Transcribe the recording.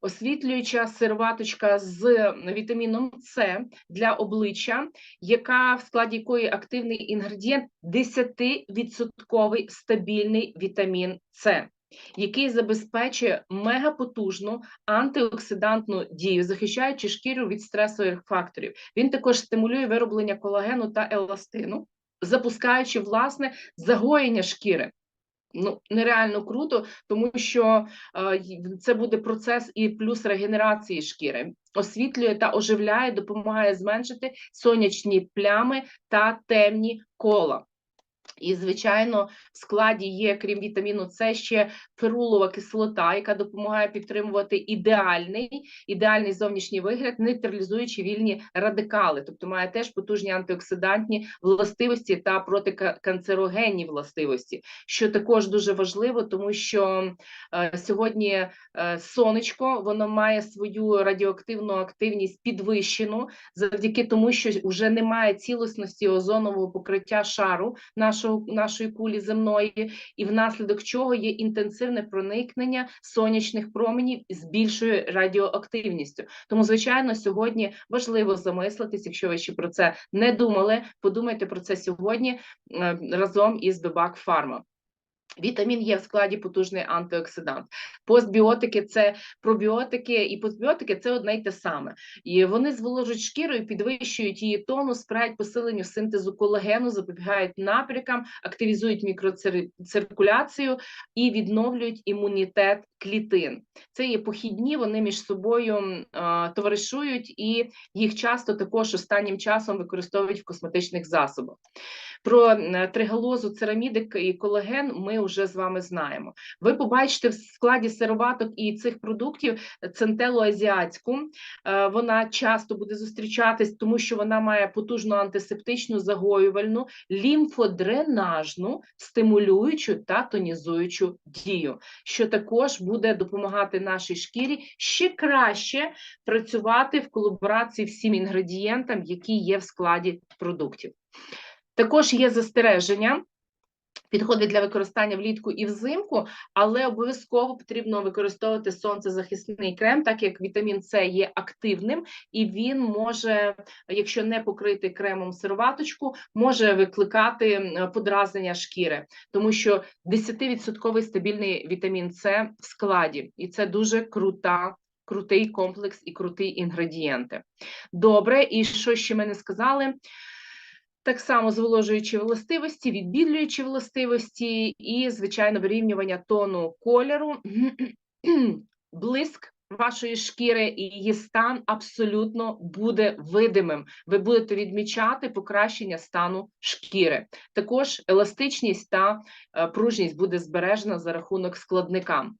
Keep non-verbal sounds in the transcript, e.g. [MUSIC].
освітлююча сироваточка з вітаміном С для обличчя, яка в складі якої активний інгредієнт 10% стабільний вітамін С. Який забезпечує мегапотужну антиоксидантну дію, захищаючи шкіру від стресових факторів. Він також стимулює вироблення колагену та еластину, запускаючи власне загоєння шкіри. Ну, нереально круто, тому що е, це буде процес і плюс регенерації шкіри. Освітлює та оживляє, допомагає зменшити сонячні плями та темні кола. І, звичайно, в складі є, крім вітаміну С, ще ферулова кислота, яка допомагає підтримувати ідеальний, ідеальний зовнішній вигляд, нейтралізуючи вільні радикали, тобто має теж потужні антиоксидантні властивості та протиканцерогенні властивості, що також дуже важливо, тому що е, сьогодні е, сонечко воно має свою радіоактивну активність підвищену завдяки тому, що вже немає цілісності озонового покриття шару нашого нашої кулі земної, і внаслідок чого є інтенсивне проникнення сонячних променів з більшою радіоактивністю. Тому, звичайно, сьогодні важливо замислитись, якщо ви ще про це не думали, подумайте про це сьогодні е, разом із Добак Фарма. Вітамін Є в складі потужний антиоксидант. Постбіотики це пробіотики і постбіотики це одне й те саме. І вони зволожують шкіру і підвищують її тонус, сприяють посиленню синтезу колагену, запобігають напрякам, активізують мікроциркуляцію і відновлюють імунітет клітин. Це є похідні, вони між собою товаришують, і їх часто також останнім часом використовують в косметичних засобах. Про тригалозу, церамідик і колаген ми вже з вами знаємо. Ви побачите в складі сироваток і цих продуктів центелу азіатську. Е, Вона часто буде зустрічатись, тому що вона має потужну антисептичну, загоювальну, лімфодренажну, стимулюючу та тонізуючу дію, що також буде допомагати нашій шкірі ще краще працювати в колаборації всім інгредієнтам, які є в складі продуктів. Також є застереження. Підходить для використання влітку і взимку, але обов'язково потрібно використовувати сонцезахисний крем, так як вітамін С є активним, і він може, якщо не покрити кремом сироваточку, може викликати подразнення шкіри, тому що 10% стабільний вітамін С в складі, і це дуже крута. Крутий комплекс і круті інгредієнти. Добре, і що ще ми не сказали? Так само зволожуючі властивості, відбілюючі властивості і, звичайно, вирівнювання тону кольору, [CLEARS THROAT] блиск вашої шкіри і її стан абсолютно буде видимим. Ви будете відмічати покращення стану шкіри. Також еластичність та е, пружність буде збережена за рахунок складника.